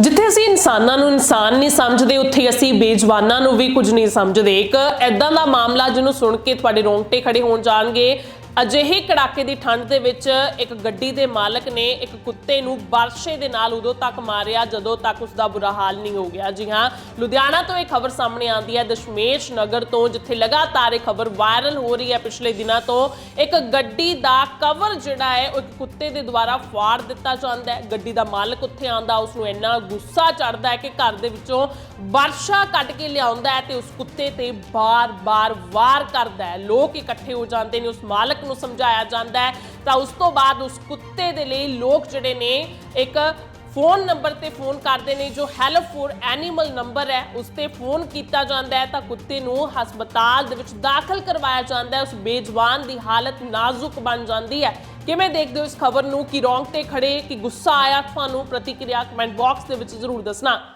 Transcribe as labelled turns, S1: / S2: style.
S1: ਜਿੱਥੇ ਅਸੀਂ ਇਨਸਾਨਾਂ ਨੂੰ ਇਨਸਾਨ ਨਹੀਂ ਸਮਝਦੇ, ਉੱਥੇ ਅਸੀਂ ਬੇਜਵਾਨਾਂ ਨੂੰ ਵੀ ਕੁਝ ਨਹੀਂ ਸਮਝਦੇ। ਇੱਕ ਐਦਾਂ ਦਾ ਮਾਮਲਾ ਜਿਹਨੂੰ ਸੁਣ ਕੇ ਤੁਹਾਡੇ ਰੋਂਗਟੇ ਖੜੇ ਹੋਣ ਜਾਣਗੇ। ਅਜਿਹੇ ਕੜਾਕੇ ਦੀ ਠੰਡ ਦੇ ਵਿੱਚ ਇੱਕ ਗੱਡੀ ਦੇ ਮਾਲਕ ਨੇ ਇੱਕ ਕੁੱਤੇ ਨੂੰ ਬਾਰਸ਼ੇ ਦੇ ਨਾਲ ਉਦੋਂ ਤੱਕ ਮਾਰਿਆ ਜਦੋਂ ਤੱਕ ਉਸ ਦਾ ਬੁਰਾ ਹਾਲ ਨਹੀਂ ਹੋ ਗਿਆ। ਜੀ ਹਾਂ, ਲੁਧਿਆਣਾ ਤੋਂ ਇਹ ਖਬਰ ਸਾਹਮਣੇ ਆਉਂਦੀ ਹੈ। ਦਸ਼ਮੇਸ਼ ਨਗਰ ਤੋਂ, ਜਿੱਥੇ ਲਗਾਤਾਰ ਇਹ ਖਬਰ ਵਾਇਰਲ ਹੋ ਰਹੀ ਹੈ ਪਿਛਲੇ ਦਿਨਾਂ ਤੋਂ, ਇੱਕ ਗੱਡੀ ਦਾ ਕਵਰ ਜਿਹੜਾ ਹੈ, ਉਹ ਇੱਕ ਕੁੱਤੇ ਦੇ ਦੁਆਰਾ ਫਾੜ ਦਿੱਤਾ ਜਾਂਦਾ ਹੈ। ਗੱਡੀ ਦਾ ਮਾਲਕ ਉੱਥੇ ਆਂਦਾ ਉਸ ਨੂੰ ਇੰਨਾ ਗੁੱਸਾ ਚੜਦਾ ਹੈ ਕਿ ਘਰ ਦੇ ਵਿੱਚੋਂ ਵਰਸ਼ਾ ਕੱਢ ਕੇ ਲਿਆਉਂਦਾ ਹੈ ਤੇ ਉਸ ਕੁੱਤੇ ਤੇ ਬਾਰ-ਬਾਰ ਵਾਰ ਕਰਦਾ ਹੈ। ਲੋਕ ਇਕੱਠੇ ਹੋ ਜਾਂਦੇ ਨੇ, ਉਸ ਮਾਲਕ ਨੂੰ ਸਮਝਾਇਆ ਜਾਂਦਾ ਹੈ, ਤਾਂ ਉਸ ਤੋਂ ਬਾਅਦ ਉਸ ਕੁੱਤੇ ਦੇ ਲਈ ਲੋਕ ਜਿਹੜੇ ਨੇ ਇੱਕ ਫੋਨ ਨੰਬਰ ਤੇ ਫੋਨ ਕਰਦੇ ਨੇ, ਜੋ ਹੈਲਪ ਫॉर ਐਨੀਮਲ ਨੰਬਰ ਹੈ, ਉਸ ਤੇ ਫੋਨ ਕੀਤਾ ਜਾਂਦਾ ਹੈ, ਤਾਂ ਕੁੱਤੇ ਨੂੰ ਹਸਪਤਾਲ ਦੇ ਵਿੱਚ ਦਾਖਲ ਕਰਵਾਇਆ ਜਾਂਦਾ ਹੈ, ਉਸ ਬੇਜਵਾਨ ਦੀ ਹਾਲਤ ਨਾਜ਼ੁਕ ਬਣ ਜਾਂਦੀ ਹੈ। ਕਿਵੇਂ ਦੇਖਦੇ ਹੋ ਇਸ ਖਬਰ ਨੂੰ? ਕਿ ਰੌਂਗਟੇ ਖੜੇ, ਕਿ ਗੁੱਸਾ ਆਇਆ? ਤੁਹਾਨੂੰ ਪ੍ਰਤੀਕਿਰਿਆ ਕਮੈਂਟ ਬਾਕਸ ਦੇ ਵਿੱਚ ਜ਼ਰੂਰ ਦੱਸਣਾ।